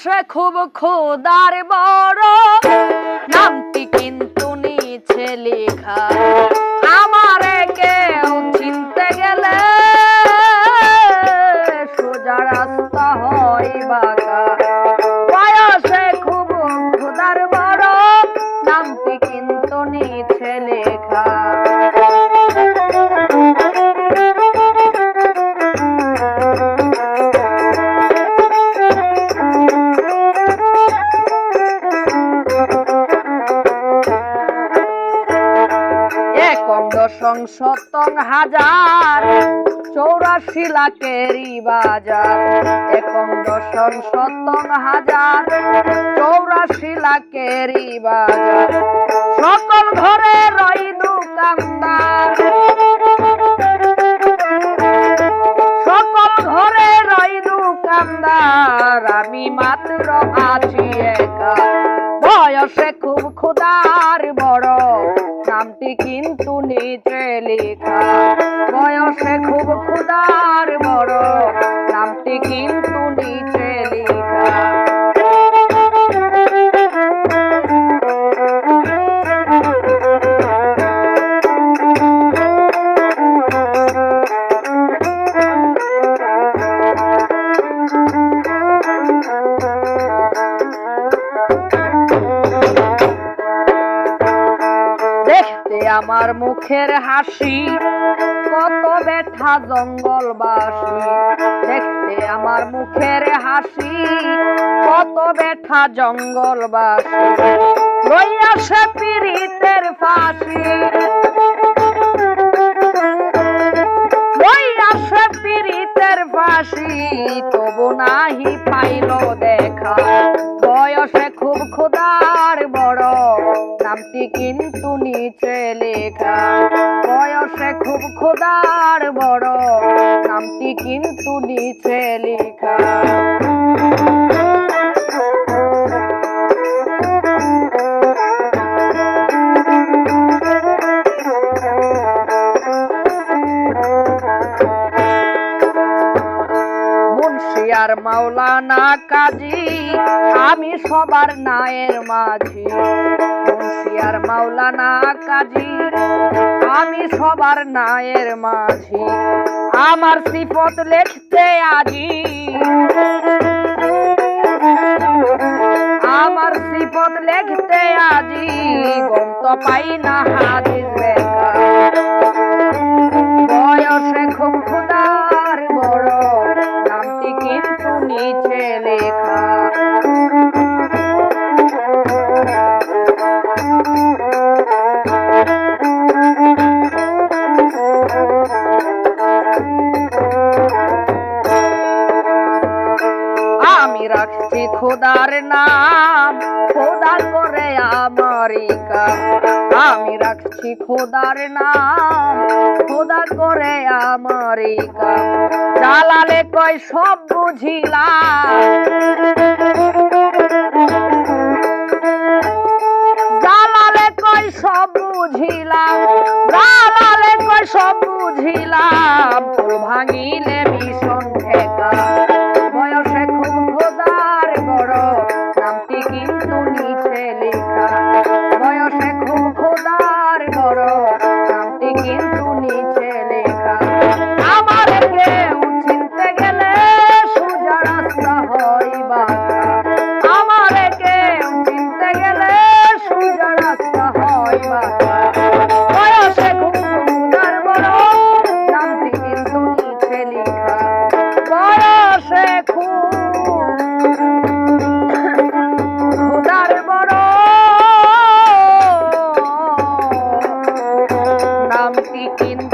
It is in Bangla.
বয়সে খুব খোদার বড়। নামটি কিন্তু নিচে লেখা। শতং হাজার চৌরাশি লাখেরই বাজার। একম দশং শতং হাজার চৌরাশি লাখেরই বাজার। সকল ঘরে রই দোকানদার সকল ঘরে রই দোকানদার আমি মাত্র আছি একা। বয়সে খুব ক্ষুদার কিন্তু নিচে লেখা। বয়সে খুব ক্ষুদার বড় নামটি কিন্তু নিচে আমার মুখের হাসি, কত ব্যথা জঙ্গলবাসী। দেখতে আমার মুখের হাসি, কত ব্যথা জঙ্গলবাসী। লইয়া সে পীড়িতের ফাঁসি। লইয়া সে পীড়িতের ফাঁসি, তবু নাহি পাইল দেখা নিচে লেখা। বয়সে খুব খোদার বড়, নামটি কিন্তু নিচে লেখা। মুন্সিয়ার মাওলানা কাজী, আমি সবার নায়ের মাঝি। মুন্সিয়ার মাওলানা কাজী, আমি সবার নায়ের মাঝি। আমার সিফত লেখতে আজি। আমার সিফত লেখতে আজি। গন্ত পাই না হাদিস লেখা আমি রাখছি খোদার নাম খোদা করে আমারই কাম। আমি রাখছি খোদার নাম খোদা করে আমারই কাম। জালালে কয় সব বুঝিলাম। জালালে কয় সব বুঝিলাম। জালালে কয় সব বুঝিলাম। ভাঙিলে ভীষণ ঠেকা। নামটি কিন্তু